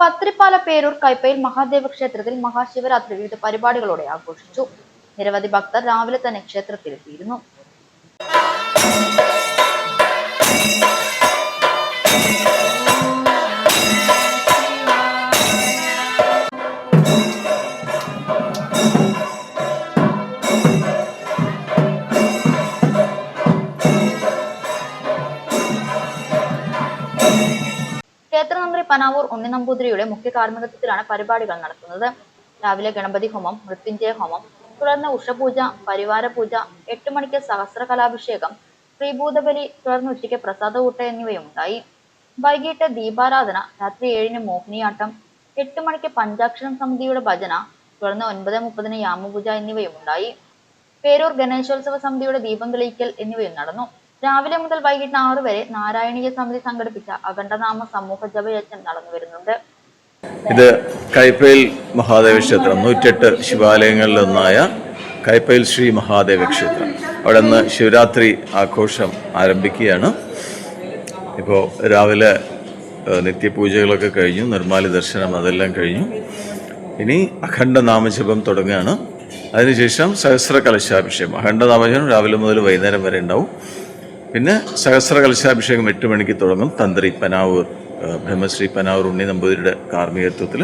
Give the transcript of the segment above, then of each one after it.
പത്രിപ്പാല പേരൂർ കൈപ്പയിൽ മഹാദേവ ക്ഷേത്രത്തിൽ മഹാശിവരാത്രി വിവിധ പരിപാടികളോടെ ആഘോഷിച്ചു. നിരവധി ഭക്തർ രാവിലെ തന്നെ ക്ഷേത്രത്തിലെത്തിയിരുന്നു. ക്ഷേത്രതന്ത്രി പനാവൂർ ഉണ്ണി നമ്പൂതിരിയുടെ മുഖ്യ കാർമ്മികത്വത്തിലാണ് പരിപാടികൾ നടക്കുന്നത് രാവിലെ ഗണപതി ഹോമം മൃത്യുഞ്ജയ ഹോമം തുടർന്ന് ഉഷപൂജ പരിവാര പൂജ എട്ട് മണിക്ക് സഹസ്രകലാഭിഷേകം ശ്രീഭൂതബലി തുടർന്ന് ഉച്ചയ്ക്ക് പ്രസാദകൂട്ട എന്നിവയും ഉണ്ടായി വൈകിട്ട് ദീപാരാധന രാത്രി ഏഴിന് മോഹിനിയാട്ടം എട്ട് മണിക്ക് പഞ്ചാക്ഷരം സമിതിയുടെ ഭജന തുടർന്ന് ഒൻപത് മുപ്പതിന് യാമപൂജ എന്നിവയും ഉണ്ടായി പേരൂർ ഗണേശോത്സവ സമിതിയുടെ ദീപം തെളിയിക്കൽ എന്നിവയും നടന്നു. രാവിലെ മുതൽ വൈകിട്ട് ആറു വരെ നാരായണീയ സമിതി സംഘടിപ്പിച്ച അഖണ്ഡനാമ സമൂഹ ജപയജ്ഞം നടന്നു വരുന്നുണ്ട്. ഇത് കൈപ്പയിൽ മഹാദേവ ക്ഷേത്രം നൂറ്റെട്ട് ശിവാലയങ്ങളിലൊന്നായ കൈപ്പയിൽ ശ്രീ മഹാദേവ ക്ഷേത്രം. അവിടെ നിന്ന് ശിവരാത്രി ആഘോഷം ആരംഭിക്കുകയാണ്. ഇപ്പോൾ രാവിലെ നിത്യപൂജകളൊക്കെ കഴിഞ്ഞു നിർമ്മാല്യ ദർശനം അതെല്ലാം കഴിഞ്ഞു. ഇനി അഖണ്ഡ നാമജപം തുടങ്ങുകയാണ്. അതിനുശേഷം സഹസ്ര കലശാഭിഷേകം അഖണ്ഡ നാമജപം രാവിലെ മുതൽ വൈകുന്നേരം വരെ ഉണ്ടാവും. പിന്നെ സഹസ്ര കലശാഭിഷേകം എട്ട് മണിക്ക് തുടങ്ങും. തന്ത്രി പനാവൂർ ബ്രഹ്മശ്രീ പനാവൂർ ഉണ്ണി നമ്പൂതിരിയുടെ കാർമ്മികത്വത്തിൽ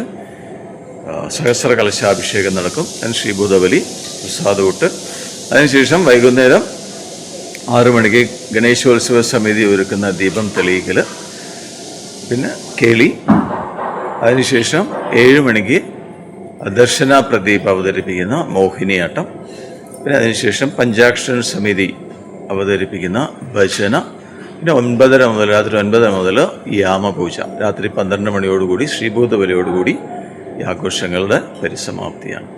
സഹസ്ര കലശാഭിഷേകം നടക്കും. അതിന് ശ്രീഭൂതബലി പ്രസാദകൂട്ട് അതിനുശേഷം വൈകുന്നേരം ആറു മണിക്ക് ഗണേശോത്സവ സമിതി ഒരുക്കുന്ന ദീപം തെളിയിക്കൽ പിന്നെ കേളി. അതിനുശേഷം ഏഴ് മണിക്ക് ദർശന പ്രദീപ് അവതരിപ്പിക്കുന്ന മോഹിനിയാട്ടം. പിന്നെ അതിനുശേഷം പഞ്ചാക്ഷര സമിതി അവതരിപ്പിക്കുന്ന ഭജന. പിന്നെ ഒൻപതര മുതൽ രാത്രി ഒൻപതര മുതൽ യാമപൂജ. രാത്രി പന്ത്രണ്ട് മണിയോടുകൂടി ശ്രീഭൂതബലിയോടുകൂടി ഈ ആഘോഷങ്ങളുടെ പരിസമാപ്തിയാണ്.